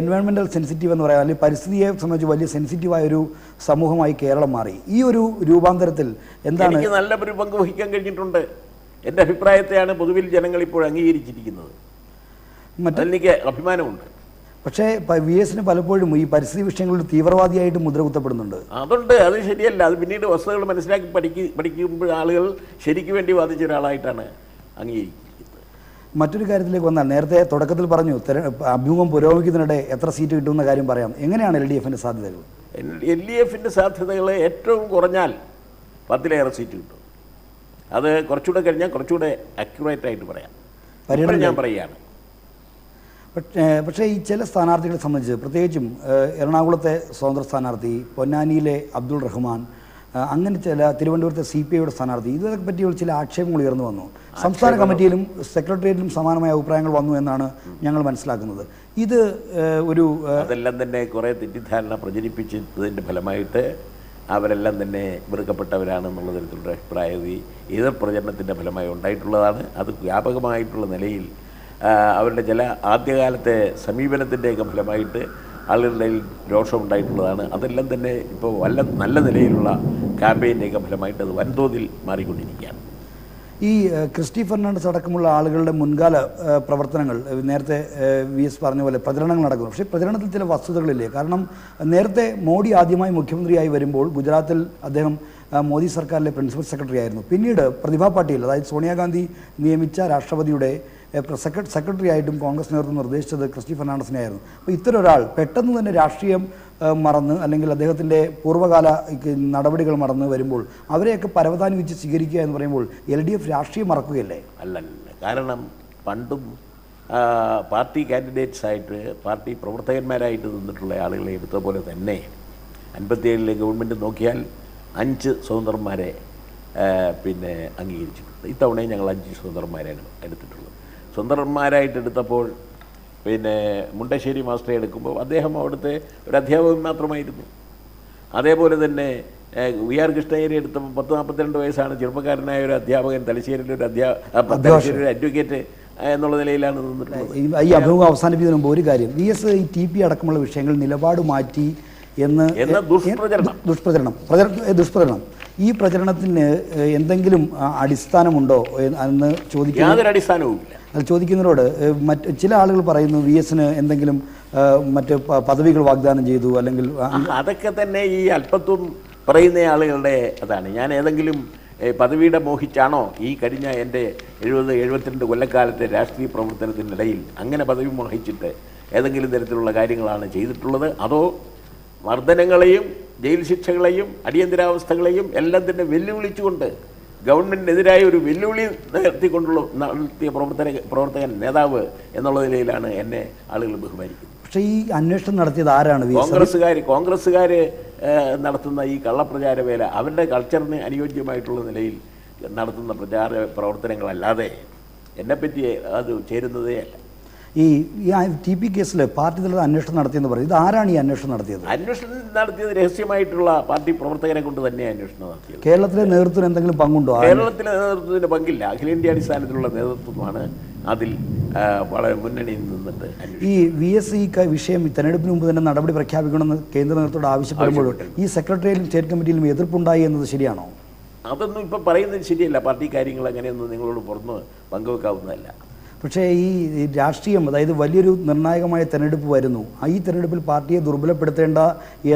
എൻവയോൺമെന്റൽ സെൻസിറ്റീവ് എന്ന് പറയാം അല്ലെങ്കിൽ പരിസ്ഥിതിയെ സംബന്ധിച്ച് വലിയ സെൻസിറ്റീവായ ഒരു സമൂഹമായി കേരളം മാറി. ഈ ഒരു രൂപാന്തരത്തിൽ എന്താണ് നല്ല ഒരു പങ്ക് വഹിക്കാൻ കഴിഞ്ഞിട്ടുണ്ട്. എന്റെ അഭിപ്രായത്തെയാണ് പൊതുവിൽ ജനങ്ങൾ ഇപ്പോൾ അംഗീകരിച്ചിരിക്കുന്നത്. അതിലെനിക്ക് അഭിമാനമുണ്ട്. പക്ഷേ വി എസിന് പലപ്പോഴും ഈ പരിസ്ഥിതി വിഷയങ്ങളിൽ തീവ്രവാദിയായിട്ട് മുദ്ര കുത്തപ്പെടുന്നുണ്ട്. അതുണ്ട് അത് ശരിയല്ല. അത് പിന്നീട് വസ്തുതകൾ മനസ്സിലാക്കി പഠിക്ക പഠിക്കുമ്പോൾ ആളുകൾ ശരിക്ക് വേണ്ടി വാദിച്ച ഒരാളായിട്ടാണ് അംഗീകരിക്കുന്നത്. മറ്റൊരു കാര്യത്തിലേക്ക് വന്നാൽ നേരത്തെ തുടക്കത്തിൽ പറഞ്ഞു അഭ്യൂഹം പുരോഗമിക്കുന്നതിനിടെ എത്ര സീറ്റ് കിട്ടുമെന്ന കാര്യം പറയാം. എങ്ങനെയാണ് എൽ ഡി എഫിന്റെ സാധ്യതകൾ? എൽ ഡി എഫിന്റെ സാധ്യതകൾ ഏറ്റവും കുറഞ്ഞാൽ പത്തിലേറെ സീറ്റ് കിട്ടും. അത് കുറച്ചുകൂടെ കഴിഞ്ഞാൽ കുറച്ചുകൂടെ അക്യുറേറ്റ് ആയിട്ട് പറയാം. ഞാൻ പറയുകയാണ്. പക്ഷേ പക്ഷേ ഈ ചില സ്ഥാനാർത്ഥികളെ സംബന്ധിച്ച് പ്രത്യേകിച്ചും എറണാകുളത്തെ സ്വതന്ത്ര സ്ഥാനാർത്ഥി പൊന്നാനിയിലെ അബ്ദുൾ റഹ്മാൻ അങ്ങനെ ചില തിരുവനന്തപുരത്തെ സി പി ഐയുടെ സ്ഥാനാർത്ഥി ഇതിനെ പറ്റിയുള്ള ചില ആക്ഷേപങ്ങൾ ഉയർന്നു വന്നു. സംസ്ഥാന കമ്മിറ്റിയിലും സെക്രട്ടേറിയറ്റിലും സമാനമായ അഭിപ്രായങ്ങൾ വന്നു എന്നാണ് ഞങ്ങൾ മനസ്സിലാക്കുന്നത്. ഇത് ഒരു അതെല്ലാം തന്നെ കുറേ തെറ്റിദ്ധാരണ പ്രചരിപ്പിച്ചതിന്റെ ഫലമായിട്ട് അവരെല്ലാം തന്നെ വെറുക്കപ്പെട്ടവരാണെന്നുള്ള തരത്തിലുള്ള അഭിപ്രായം ഈ എതിർ പ്രചരണത്തിന്റെ ഫലമായി ഉണ്ടായിട്ടുള്ളതാണ്. അത് വ്യാപകമായിട്ടുള്ള നിലയിൽ അവരുടെ ചില ആദ്യകാലത്തെ സമീപനത്തിന്റെയൊക്കെ ഫലമായിട്ട് ആളുകളുടെ രോഷം ഉണ്ടായിട്ടുള്ളതാണ് അതെല്ലാം തന്നെ ഇപ്പോൾ വല്ല നല്ല നിലയിലുള്ള ക്യാമ്പയിന്റെയൊക്കെ ഫലമായിട്ട് അത് വൻതോതിൽ മാറിക്കൊണ്ടിരിക്കുകയാണ്. ഈ ക്രിസ്റ്റി ഫെർണാണ്ടസ് അടക്കമുള്ള ആളുകളുടെ മുൻകാല പ്രവർത്തനങ്ങൾ നേരത്തെ വി എസ് പറഞ്ഞ പോലെ പ്രചരണങ്ങൾ നടക്കുന്നു. പക്ഷേ പ്രചരണത്തിൽ ചില വസ്തുതകളില്ലേ? കാരണം നേരത്തെ മോഡി ആദ്യമായി മുഖ്യമന്ത്രിയായി വരുമ്പോൾ ഗുജറാത്തിൽ അദ്ദേഹം മോദി സർക്കാരിലെ പ്രിൻസിപ്പൽ സെക്രട്ടറി ആയിരുന്നു. പിന്നീട് പ്രതിഭാ പാട്ടീൽ അതായത് സോണിയാഗാന്ധി നിയമിച്ച രാഷ്ട്രപതിയുടെ സെക്രട്ടറി ആയിട്ടും കോൺഗ്രസ് നേതൃത്വം നിർദ്ദേശിച്ചത് ക്രിസ്റ്റി ഫെർണാണ്ടസിനെ ആയിരുന്നു. അപ്പോൾ ഇത്തരം ഒരാൾ പെട്ടെന്ന് തന്നെ രാഷ്ട്രീയം മറന്ന് അല്ലെങ്കിൽ അദ്ദേഹത്തിന്റെ പൂർവകാല നടപടികൾ മറന്ന് വരുമ്പോൾ അവരെയൊക്കെ പരവതാനി വെച്ച് സ്വീകരിക്കുക എന്ന് പറയുമ്പോൾ എൽ ഡി എഫ് രാഷ്ട്രീയം മറക്കുകയല്ലേ? അല്ലല്ല. കാരണം പണ്ടും പാർട്ടി കാൻഡിഡേറ്റ്സ് ആയിട്ട് പാർട്ടി പ്രവർത്തകന്മാരായിട്ട് നിന്നിട്ടുള്ള ആളുകളെ എടുത്ത പോലെ തന്നെ അൻപത്തിയേഴിലെ ഗവൺമെന്റ് നോക്കിയാൽ അഞ്ച് സ്വതന്ത്രന്മാരെ പിന്നെ അംഗീകരിച്ചിട്ടുണ്ട്. ഇത്തവണയും ഞങ്ങൾ അഞ്ച് സ്വതന്ത്രന്മാരാണ് എടുത്തിട്ടുള്ളത്. സ്വതന്ത്രന്മാരായിട്ട് എടുത്തപ്പോൾ പിന്നെ മുണ്ടശ്ശേരി മാസ്റ്ററെ എടുക്കുമ്പോൾ അദ്ദേഹം അവിടുത്തെ ഒരു അധ്യാപകൻ മാത്രമായിരുന്നു. അതേപോലെ തന്നെ വി ആർ കൃഷ്ണയ്യരെ എടുത്തപ്പോൾ പത്ത് നാൽപ്പത്തിരണ്ട് വയസ്സാണ് ചെറുപ്പക്കാരനായ ഒരു അധ്യാപകൻ തലശ്ശേരിയിലെ ഒരു അധ്യാ തലശ്ശേരി ഒരു അഡ്വക്കേറ്റ് എന്നുള്ള നിലയിലാണ് നിന്നിട്ടുള്ളത്. ഈ അഭിമുഖം അവസാനിപ്പിക്കുന്നതിന് മുമ്പ് ഒരു കാര്യം. വി എസ് ടി പി അടക്കമുള്ള വിഷയങ്ങൾ നിലപാട് മാറ്റി എന്ന് ദുഷ്പ്രചരണം. ദുഷ്പ്രചരണം. ദുഷ്പ്രചരണം. ഈ പ്രചരണത്തിന് എന്തെങ്കിലും അടിസ്ഥാനമുണ്ടോ എന്ന് ചോദിക്കാൻ യാതൊരു അടിസ്ഥാനവും ഇല്ല അത് ചോദിക്കുന്നതിനോട് ഏ, മറ്റ് ചില ആളുകൾ പറയുന്നു വി എസിന് എന്തെങ്കിലും മറ്റ് പദവികൾ വാഗ്ദാനം ചെയ്തു അല്ലെങ്കിൽ അതൊക്കെ തന്നെ ഈ അല്പത്വം പറയുന്ന ആളുകളുടെ അതാണ്. ഞാൻ ഏതെങ്കിലും പദവിയുടെ മോഹിച്ചാണോ ഈ കഴിഞ്ഞ എന്റെ എഴുപത് എഴുപത്തിരണ്ട് കൊല്ലക്കാലത്തെ രാഷ്ട്രീയ പ്രവർത്തനത്തിനിടയിൽ അങ്ങനെ പദവി മോഹിച്ചിട്ട് ഏതെങ്കിലും തരത്തിലുള്ള കാര്യങ്ങളാണ് ചെയ്തിട്ടുള്ളത്? അതോ മർദ്ദനങ്ങളെയും ജയിൽ ശിക്ഷകളെയും അടിയന്തരാവസ്ഥകളെയും എല്ലാം തന്നെ വെല്ലുവിളിച്ചുകൊണ്ട് ഗവൺമെന്റിനെതിരായ ഒരു വെല്ലുവിളി നടത്തിക്കൊണ്ടുള്ള നടത്തിയ പ്രവർത്തന പ്രവർത്തകൻ നേതാവ് എന്നുള്ള നിലയിലാണ് എന്നെ ആളുകൾ ബഹുമാനിക്കുന്നത്. പക്ഷേ ഈ അന്വേഷണം നടത്തിയത് ആരാണ്? കോൺഗ്രസ്സുകാർ കോൺഗ്രസ്സുകാർ നടത്തുന്ന ഈ കള്ളപ്രചാര വേല അവരുടെ കൾച്ചറിന് അനുയോജ്യമായിട്ടുള്ള നിലയിൽ നടത്തുന്ന പ്രചാര പ്രവർത്തനങ്ങളല്ലാതെ എന്നെപ്പറ്റി അത് ചേരുന്നതേ അല്ല. ഈ ടി പി കേസിൽ പാർട്ടി തലത്തിൽ അന്വേഷണം നടത്തിയെന്ന് പറയും. ഇത് ആരാണ് ഈ അന്വേഷണം നടത്തിയത്? അന്വേഷണം നടത്തിയത് രഹസ്യമായിട്ടുള്ള പാർട്ടി പ്രവർത്തകരെ കൊണ്ട് തന്നെ അന്വേഷണം നടത്തിയത്. കേരളത്തിലെ നേതൃത്വം എന്തെങ്കിലും പങ്കുണ്ടോ? കേരളത്തിലെ നേതൃത്വത്തിന് പങ്കില്ല. അഖിലേന്ത്യാ അടിസ്ഥാനത്തിലുള്ള നേതൃത്വമാണ് അതിൽ വളരെ മുന്നണിയിൽ നിന്നിട്ട് ഈ വി എസ് സി വിഷയം തെരഞ്ഞെടുപ്പിന് മുമ്പ് തന്നെ നടപടി പ്രഖ്യാപിക്കണമെന്ന് കേന്ദ്ര നേതൃത്വത്തോട് ആവശ്യപ്പെടുമ്പോൾ ഈ സെക്രട്ടറിയിലും സ്റ്റേറ്റ് കമ്മിറ്റിയിലും എതിർപ്പുണ്ടായി എന്നത് ശരിയാണോ? അതൊന്നും ഇപ്പം പറയുന്നത് ശരിയല്ല. പാർട്ടി കാര്യങ്ങൾ അങ്ങനെയൊന്നും നിങ്ങളോട് പുറത്ത് പങ്കുവെക്കാവുന്നതല്ല. പക്ഷേ ഈ രാഷ്ട്രീയം അതായത് വലിയൊരു നിർണായകമായ തെരഞ്ഞെടുപ്പ് വരുന്നു. ഈ തെരഞ്ഞെടുപ്പിൽ പാർട്ടിയെ ദുർബലപ്പെടുത്തേണ്ട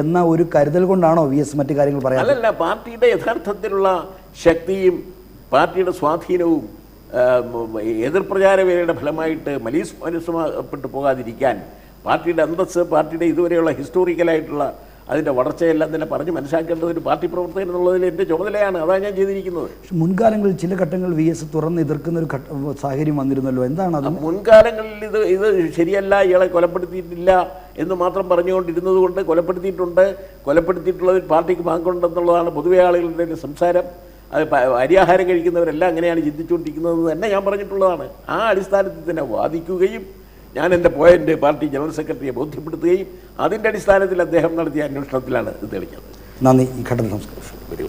എന്ന ഒരു കരുതൽ കൊണ്ടാണോ വി എസ് മറ്റു കാര്യങ്ങൾ പറയാം അല്ലല്ല പാർട്ടിയുടെ യഥാർത്ഥത്തിലുള്ള ശക്തിയും പാർട്ടിയുടെ സ്വാധീനവും ആ, ഉം, എതിർപ്രചാര വേലയുടെ ഫലമായിട്ട് മലീസ് മനുഷ്യപ്പെട്ടു പോകാതിരിക്കാൻ പാർട്ടിയുടെ അന്തസ്സ് പാർട്ടിയുടെ ഇതുവരെയുള്ള ഹിസ്റ്റോറിക്കലായിട്ടുള്ള അതിന്റെ വളർച്ചയെല്ലാം തന്നെ പറഞ്ഞ് മനസ്സിലാക്കേണ്ടത് ഒരു പാർട്ടി പ്രവർത്തകൻ എന്നുള്ളതിൽ എന്റെ ചുമതലയാണ്. അതാണ് ഞാൻ ചെയ്തിരിക്കുന്നത്. പക്ഷെ മുൻകാലങ്ങളിൽ ചില ഘട്ടങ്ങൾ വി എസ് തുറന്ന് എതിർക്കുന്ന ഒരു സാഹചര്യം വന്നിരുന്നല്ലോ. എന്താണ് അത്? മുൻകാലങ്ങളിൽ ഇത് ഇത് ശരിയല്ല ഇയാളെ കൊലപ്പെടുത്തിയിട്ടില്ല എന്ന് മാത്രം പറഞ്ഞുകൊണ്ടിരുന്നത് കൊണ്ട് കൊലപ്പെടുത്തിയിട്ടുണ്ട്. കൊലപ്പെടുത്തിയിട്ടുള്ളതിൽ പാർട്ടിക്ക് പങ്കുണ്ടെന്നുള്ളതാണ് പൊതുവെ ആളുകളുടെ സംസാരം. അത് അരിയാഹാരം കഴിക്കുന്നവരെല്ലാം അങ്ങനെയാണ് ചിന്തിച്ചുകൊണ്ടിരിക്കുന്നതെന്ന് തന്നെ ഞാൻ പറഞ്ഞിട്ടുള്ളതാണ്. ആ അടിസ്ഥാനത്തിൽ തന്നെ വാദിക്കുകയും ഞാൻ എന്റെ പോയിന്റ് പാർട്ടി ജനറൽ സെക്രട്ടറിയെ ബോധ്യപ്പെടുത്തുകയും അതിന്റെ അടിസ്ഥാനത്തിൽ അദ്ദേഹം നടത്തിയ അന്വേഷണത്തിലാണ് ഇത് തെളിഞ്ഞത്. നന്ദി. ഈ ഘട്ടത്തിൽ വരൂ.